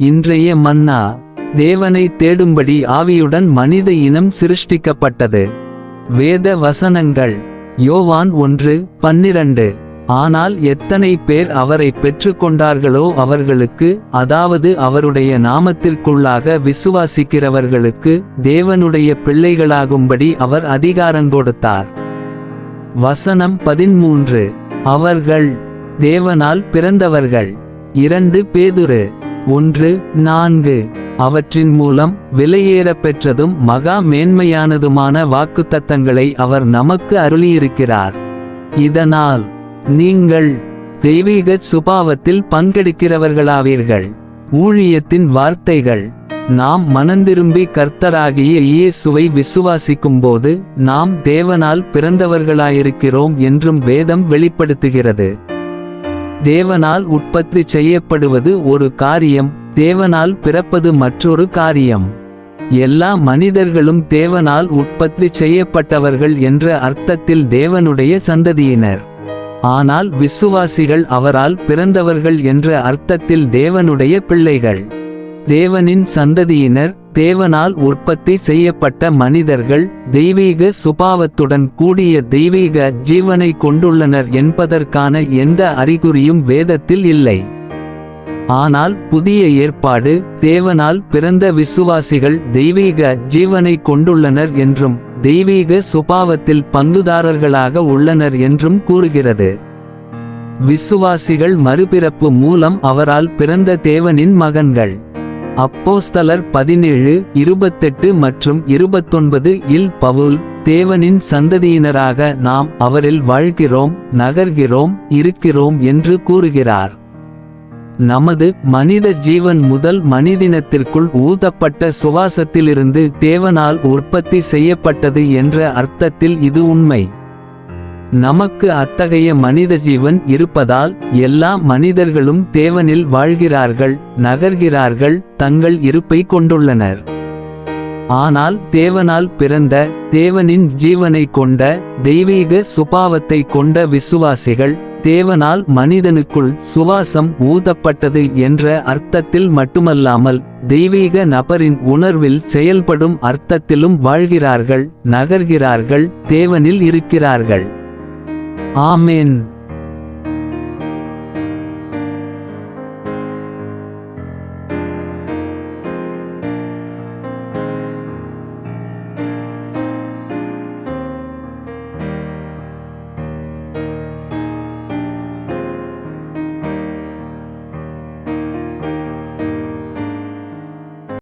இன்றைய மன்னா தேவனை தேடும்படி ஆவியுடன் மனித இனம் சிருஷ்டிக்கப்பட்டது. வேத வசனங்கள் யோவான் ஒன்று பன்னிரண்டு. ஆனால் எத்தனை பேர் அவரை பெற்றுக்கொண்டார்களோ அவர்களுக்கு அதாவது அவருடைய நாமத்திற்குள்ளாக விசுவாசிக்கிறவர்களுக்கு தேவனுடைய பிள்ளைகளாகும்படி அவர் அதிகாரங்கொடுத்தார் வசனம் பதிமூன்று அவர்கள் தேவனால் பிறந்தவர்கள். இரண்டு பேதுரு. ஒன்று நான்கு. அவற்றின் மூலம் விலையேற பெற்றதும் மகா மேன்மையானதுமான வாக்குத்தத்தங்களை அவர் நமக்கு அருளியிருக்கிறார். இதனால் நீங்கள் தெய்வீக சுபாவத்தில் பங்கெடுக்கிறவர்களாவீர்கள். ஊழியத்தின் வார்த்தைகள் நாம் மனந்திரும்பி கர்த்தராகிய இயேசுவை விசுவாசிக்கும்போது நாம் தேவனால் பிறந்தவர்களாயிருக்கிறோம் என்றும் வேதம் வெளிப்படுத்துகிறது. தேவனால் உற்பத்தி செய்யப்படுவது ஒரு காரியம் தேவனால் பிறப்பது மற்றொரு காரியம். எல்லா மனிதர்களும் தேவனால் உற்பத்தி செய்யப்பட்டவர்கள் என்ற அர்த்தத்தில் தேவனுடைய சந்ததியினர். ஆனால் விசுவாசிகள் அவரால் பிறந்தவர்கள் என்ற அர்த்தத்தில் தேவனுடைய பிள்ளைகள். தேவனின் சந்ததியினர் தேவனால் உற்பத்தி செய்யப்பட்ட மனிதர்கள் தெய்வீக சுபாவத்துடன் கூடிய தெய்வீக ஜீவனை கொண்டுள்ளனர் என்பதற்கான எந்த அறிகுறியும் வேதத்தில் இல்லை. ஆனால் புதிய ஏற்பாடு தேவனால் பிறந்த விசுவாசிகள் தெய்வீக ஜீவனை கொண்டுள்ளனர் என்றும் தெய்வீக சுபாவத்தில் பங்குதாரர்களாக உள்ளனர் என்றும் கூறுகிறது. விசுவாசிகள் மறுபிறப்பு மூலம் அவரால் பிறந்த தேவனின் மகன்கள் அப்போஸ்தலர் பதினேழு இருபத்தெட்டு மற்றும் இருபத்தொன்பது இல் பவுல் தேவனின் சந்ததியினராக நாம் அவரில் வாழ்கிறோம் நகர்கிறோம் இருக்கிறோம் என்று கூறுகிறார். நமது மனித ஜீவன் முதல் மனிதினத்திற்குள் ஊதப்பட்ட சுவாசத்திலிருந்து தேவனால் உற்பத்தி செய்யப்பட்டது என்ற அர்த்தத்தில் இது உண்மை. நமக்கு அத்தகைய மனித ஜீவன் இருப்பதால் எல்லா மனிதர்களும் தேவனில் வாழ்கிறார்கள் நகர்கிறார்கள் தங்கள் இருப்பை கொண்டுள்ளனர். ஆனால் தேவனால் பிறந்த தேவனின் ஜீவனை கொண்ட தெய்வீக சுபாவத்தை கொண்ட விசுவாசிகள் தேவனால் மனிதனுக்குள் சுவாசம் ஊதப்பட்டது என்ற அர்த்தத்தில் மட்டுமல்லாமல் தெய்வீக நபரின் உணர்வில் செயல்படும் அர்த்தத்திலும் வாழ்கிறார்கள் நகர்கிறார்கள் தேவனில் இருக்கிறார்கள். ஆமேன்.